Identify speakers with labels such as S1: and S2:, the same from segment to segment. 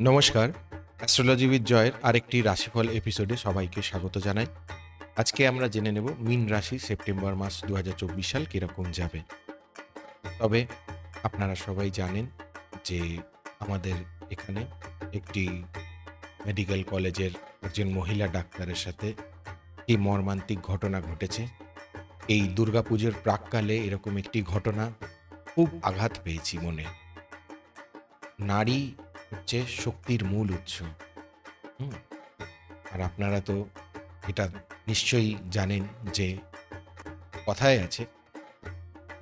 S1: নমস্কার। Astrology with জয়ের আরেকটি রাশিফল এপিসোডে সবাইকে স্বাগত জানাই। আজকে আমরা জেনে নেব মিন রাশি সেপ্টেম্বর মাস দু হাজার চব্বিশ সাল কীরকম যাবে। তবে আপনারা সবাই জানেন যে আমাদের এখানে একটি মেডিকেল কলেজের একজন মহিলা ডাক্তারের সাথে এই মর্মান্তিক ঘটনা ঘটেছে। এই দুর্গাপুজোর প্রাককালে এরকম একটি ঘটনা খুব আঘাত পেয়েছি মনে। নারী হচ্ছে শক্তির মূল উৎস। আর আপনারা তো এটা নিশ্চয়ই জানেন যে কথায় আছে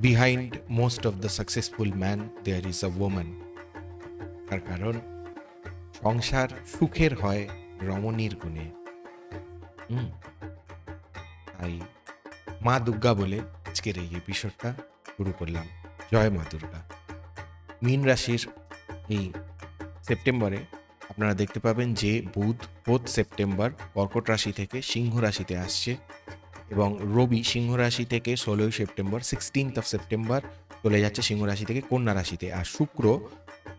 S1: behind most of the successful man there is a woman তার কারণ, সংসার সুখের হয় রমণীর গুণে। তাই মা দুর্গা বলে আজকের এই এপিসোডটা শুরু করলাম। জয় মা দুর্গা। মীন রাশির এই সেপ্টেম্বরে আপনারা দেখতে পাবেন যে বুধ ফোর্থ সেপ্টেম্বর কর্কট রাশি থেকে সিংহ রাশিতে আসছে এবং রবি সিংহ রাশি থেকে ষোলোই সেপ্টেম্বর সিক্সটিন্থ অফ সেপ্টেম্বর চলে যাচ্ছে সিংহ রাশি থেকে কন্যা রাশিতে। আর শুক্র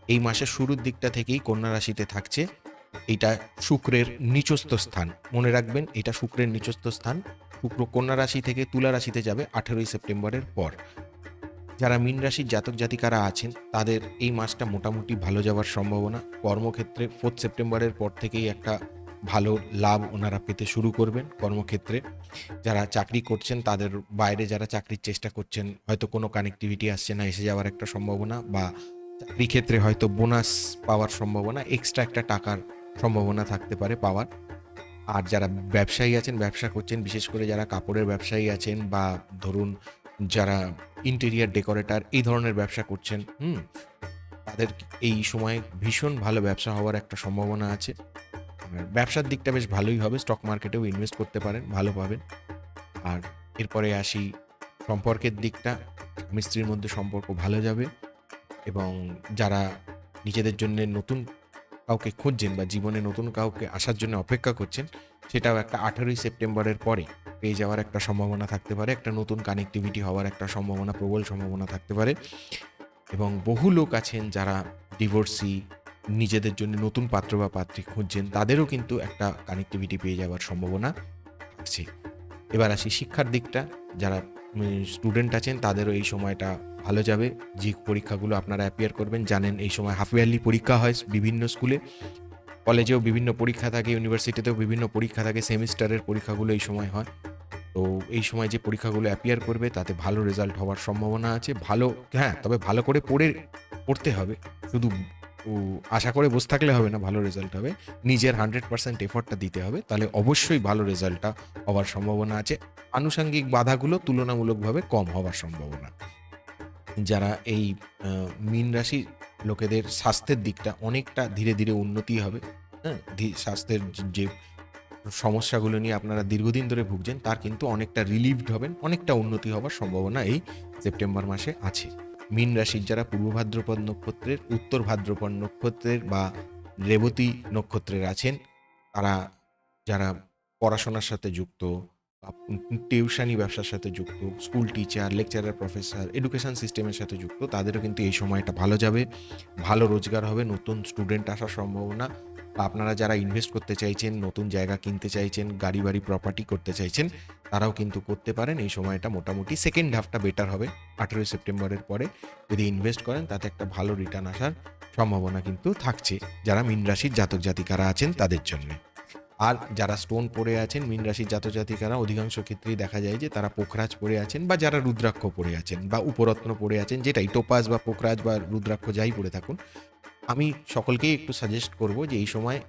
S1: এই মাসের শুরুর দিকটা থেকেই কন্যা রাশিতে থাকছে। এটা শুক্রের নিচস্থ স্থান। মনে রাখবেন, এটা শুক্রের নিচস্থ স্থান। শুক্র কন্যা রাশি থেকে তুলা রাশিতে যাবে আঠেরোই সেপ্টেম্বরের পর। যারা মীন রাশির জাতক জাতিকারা আছেন, তাদের এই মাসটা মোটামুটি ভালো যাওয়ার সম্ভাবনা। কর্মক্ষেত্রে ফোর্থ সেপ্টেম্বরের পর থেকেই একটা ভালো লাভ ওনারা পেতে শুরু করবেন কর্মক্ষেত্রে। যারা চাকরি করছেন, তাদের বাইরে যারা চাকরির চেষ্টা করছেন, হয়তো কোনো কানেক্টিভিটি আসছে না, এসে যাওয়ার একটা সম্ভাবনা বা চাকরি ক্ষেত্রে হয়তো বোনাস পাওয়ার সম্ভাবনা এক্সট্রা একটা টাকার সম্ভাবনা থাকতে পারে পাওয়ার। আর যারা ব্যবসায়ী আছেন, ব্যবসা করছেন, বিশেষ করে যারা কাপড়ের ব্যবসায়ী আছেন বা ধরুন যারা ইন্টেরিয়ার ডেকোরেটার এই ধরনের ব্যবসা করছেন, হুম, তাদের এই সময়ে ভীষণ ভালো ব্যবসা হওয়ার একটা সম্ভাবনা আছে। ব্যবসার দিকটা বেশ ভালোই হবে স্টক মার্কেটেও ইনভেস্ট করতে পারেন, ভালো পাবেন। আর এরপরে আসি সম্পর্কের দিকটা স্বামী স্ত্রীর মধ্যে সম্পর্ক ভালো যাবে এবং যারা নিজেদের জন্য নতুন কাউকে খুঁজছেন বা জীবনে নতুন কাউকে আসার জন্য অপেক্ষা করছেন, সেটাও একটা আঠেরোই সেপ্টেম্বরের পরে। পেয়ে যাওয়ার একটা সম্ভাবনা থাকতে পারে, একটা নতুন কানেক্টিভিটি হওয়ার একটা সম্ভাবনা, প্রবল সম্ভাবনা থাকতে পারে। এবং বহু লোক আছেন যারা ডিভোর্সি নিজেদের জন্য নতুন পাত্র বা পাত্রী খুঁজছেন, তাদেরও কিন্তু একটা কানেক্টিভিটি পেয়ে যাওয়ার সম্ভাবনা থাকছে। এবার আসি শিক্ষার দিকটা, যারা স্টুডেন্ট আছেন, তাদেরও এই সময়টা ভালো যাবে। যে পরীক্ষাগুলো আপনারা অ্যাপিয়ার করবেন, জানেন এই সময় হাফ ইয়ারলি পরীক্ষা হয় বিভিন্ন স্কুলে কলেজেও বিভিন্ন পরীক্ষা থাকে ইউনিভার্সিটিতেও বিভিন্ন পরীক্ষা থাকে, সেমিস্টারের পরীক্ষাগুলো এই সময় হয়। তো এই সময় যে পরীক্ষাগুলো অ্যাপিয়ার করবে, তাতে ভালো রেজাল্ট হওয়ার সম্ভাবনা আছে। ভালো হ্যাঁ তবে ভালো করে পড়ে, পড়তে হবে। শুধু আশা করে বসে থাকলে হবে না, ভালো রেজাল্ট হবে। নিজের হান্ড্রেড পার্সেন্ট এফর্টটা দিতে হবে। তাহলে অবশ্যই ভালো রেজাল্টটা হওয়ার সম্ভাবনা আছে। আনুষঙ্গিক বাধাগুলো তুলনামূলকভাবে কম হওয়ার সম্ভাবনা। যারা এই মীন রাশি লোকেদের স্বাস্থ্যের দিকটা অনেকটা ধীরে ধীরে উন্নতি হবে হ্যাঁ? স্বাস্থ্যের যে- সমস্যাগুলো নিয়ে আপনারা দীর্ঘদিন ধরে ভুগছেন, তার কিন্তু অনেকটা রিলিভড হবেন, অনেকটা উন্নতি হওয়ার সম্ভাবনা এই সেপ্টেম্বর মাসে আছে। মীন রাশির যারা পূর্ব ভাদ্রপদ নক্ষত্রের, উত্তর ভাদ্রপদ নক্ষত্রের বা রেবতী নক্ষত্রের আছেন, তারা যারা পড়াশোনার সাথে যুক্ত টিউশনি ব্যবসার সাথে যুক্ত school teacher lecturer professor education সিস্টেমের সাথে যুক্ত, তাদেরও কিন্তু এই সময়টা ভালো যাবে, ভালো রোজগার হবে, নতুন স্টুডেন্ট আসার সম্ভাবনা, বা আপনারা যারা ইনভেস্ট করতে চাইছেন, নতুন জায়গা কিনতে চাইছেন গাড়ি বাড়ি প্রপার্টি করতে চাইছেন, তারাও কিন্তু করতে পারেন, এই সময়টা মোটামুটি সেকেন্ড হাফটা বেটার হবে, আঠেরোই সেপ্টেম্বরের পরে যদি ইনভেস্ট করেন, তাতে একটা ভালো রিটার্ন আসার সম্ভাবনা কিন্তু থাকছে, যারা মিন রাশির জাতক জাতিকারা আছেন তাদের জন্য। আর যারা স্টোন পরে আছেন, মীন রাশির জাতক জাতিকারা অধিকাংশ ক্ষেত্রেই দেখা যায় যে তারা পোখরাজ পরে আছেন বা যারা রুদ্রাক্ষ পরে আছেন বা উপরত্ন পরে আছেন, যেটাই টোপাস বা পোখরাজ বা রুদ্রাক্ষ যাই পরে থাকুন, আমি সকলকেই একটু সাজেস্ট করব যে এই সময়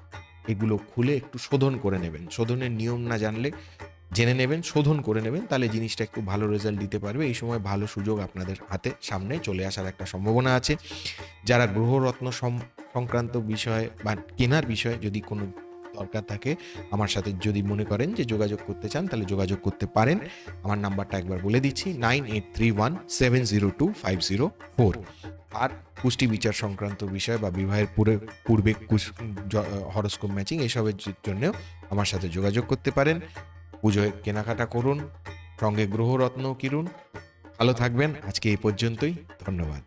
S1: এগুলো খুলে একটু শোধন করে নেবেন। শোধনের নিয়ম না জানলে জেনে নেবেন, শোধন করে নেবেন, তাহলে জিনিসটা একটু ভালো রেজাল্ট দিতে পারবে। এই সময় ভালো সুযোগ আপনাদের হাতে সামনে চলে আসার একটা সম্ভাবনা আছে। যারা গ্রহরত্ন সংক্রান্ত বিষয় বা কেনার বিষয়ে যদি কোনো দরকার থাকে। আমার সাথে যদি মনে করেন যে যোগাযোগ করতে চান, তাহলে যোগাযোগ করতে পারেন। আমার নাম্বারটা একবার বলে দিচ্ছি, nine eight three one seven zero two five zero four. আর পুষ্টি বিচার সংক্রান্ত বিষয় বা বিবাহের পূর্বে পূর্বে হরস্কোপ ম্যাচিং এসবের জন্যও আমার সাথে যোগাযোগ করতে পারেন। পুজোয় কেনাকাটা করুন, সঙ্গে গ্রহরত্ন কিনুন। ভালো থাকবেন, আজকে এই পর্যন্তই। ধন্যবাদ।